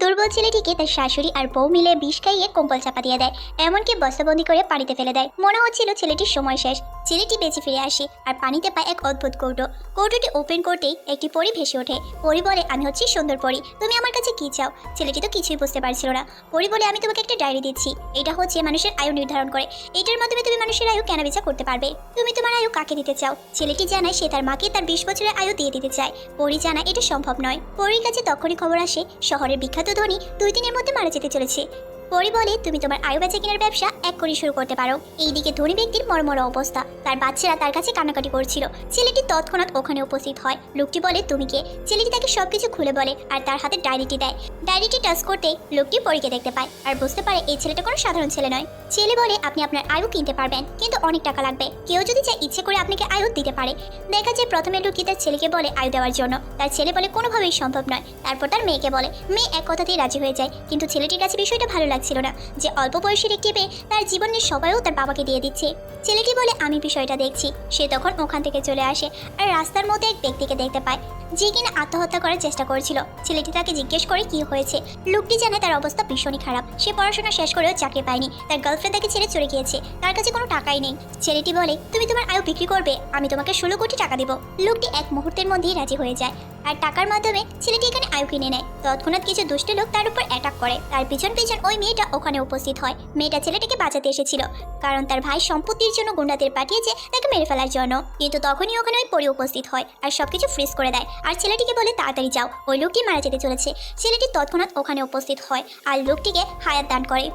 দুর্বল ছেলেটিকে তার শাশুড়ি আর বউ মিলে বিষ খাইয়ে কম্বল চাপা দিয়ে দেয়, এমনকি বস্তাবন্দি করে পাড়িতে ফেলে দেয়। মনে হচ্ছিল ছেলেটির সময় শেষ। ছেলেটি বেঁচে ফিরে আসে আর পানিতে পায় এক অদ্ভুত কৌটো। কৌটোটি ওপেন করতেই একটি পরি ভেসে ওঠে। পরি বলে, আমি হচ্ছি সুন্দর পরি। তুমি আমার কাছে কি চাও? ছেলেটি তো কিছুই বুঝতে পারছিল না। পরি বলে, আমি তোমাকে একটা ডায়েরি দিচ্ছি। এটা হচ্ছে মানুষের আয়ু নির্ধারণ করে। এটার মাধ্যমে তুমি মানুষের আয়ু কেনাবেচা করতে পারবে। তুমি তোমার আয়ু কাকে দিতে চাও? ছেলেটি জানায়, সে তার মাকে তার বিশ বছরের আয়ু দিয়ে দিতে চায়। পরি জানায়, এটা সম্ভব নয়। পরির কাছে তখনই খবর আসে, শহরের বিখ্যাত ধনী দুই দিনের মধ্যে মারা যেতে চলেছে। পরি বলে তুমি তোমার আয়ু বেচা কেনার ব্যবসা এক করে শুরু করতে পারো। এইদিকে ধনী ব্যক্তির মর্মর অবস্থা। তার বাচ্চারা তার কাছে কান্নাকাটি করছিল। ছেলেটি তৎক্ষণাৎ ওখানে উপস্থিত হয়। লোকটি বলে, তুমি কে? ছেলেটি তাকে সবকিছু খুলে বলে আর তার হাতে ডায়েরিটি দেয়। ডায়েরিটি টাচ করতে লোকটি পরীকে দেখতে পায় আর বুঝতে পারে এই ছেলেটা কোনো সাধারণ ছেলে নয়। ছেলে বলে আপনি আপনার আয়ু কিনতে পারবেন, কিন্তু অনেক টাকা লাগবে। কেউ যদি চায় ইচ্ছে করে আপনাকে আয়ু দিতে পারে। দেখা যায় প্রথমে লোকটি তার ছেলেকে বলে আয়ু দেওয়ার জন্য। তার ছেলে বলে কোনোভাবেই সম্ভব নয়। তারপর তার মেয়েকে বলে, মেয়ে এক কথাতেই রাজি হয়ে যায়। কিন্তু ছেলেটির কাছে বিষয়টা ভালো লাগছিল না। যে অল্প বয়সের একটি মেয়ে তার জীবনের সবাইও তার বাবাকে দিয়ে দিচ্ছে। ছেলেটি বলে, আমি বিষয়টা দেখছি। সে তখন ওখান থেকে চলে আসে আর রাস্তার মধ্যে এক ব্যক্তিকে দেখতে পায়। যে কিনা আত্মহত্যা করার চেষ্টা করেছিল। ছেলেটি তাকে জিজ্ঞেস করে, কি হয়েছে লোকটি জানে তার অবস্থা ভীষণই খারাপ। সে পড়াশোনা শেষ করেও চাকরি পায়নি। তার গার্লফ্রেন্ড তাকে ছেড়ে চলে গিয়েছে। তার কাছে কোনো টাকাই নেই। ছেলেটি বলে, তুমি তোমার আয়ু বিক্রি করবে। আমি তোমাকে ষোলো কোটি টাকা দেবো। লোকটি এক মুহূর্তের মধ্যেই রাজি হয়ে যায়। আর টাকার মাধ্যমে ছেলেটি এখানে আয়ু কিনে নেয়। তৎক্ষণাৎ কিছু দুষ্ট লোক তার উপর অ্যাটাক করে। তার পিছন পিছন ওই মেয়েটা ওখানে উপস্থিত হয়। মেয়েটা ছেলেটিকে বাঁচাতে এসেছিল। কারণ তার ভাই সম্পত্তির জন্য গুন্ডাদের পাঠিয়েছে তাকে মেরে ফেলার জন্য। কিন্তু তখনই ওখানে ওই পরি উপস্থিত হয় আর সবকিছু ফ্রিজ করে দেয়। আর ছেলেটিকে বলে, তাড়াতাড়ি যাও। ওই লোকটি মারা যেতে চলেছে। ছেলেটি তৎক্ষণাৎ ওখানে উপস্থিত হয় আর লোকটিকে হায়াত দান করে।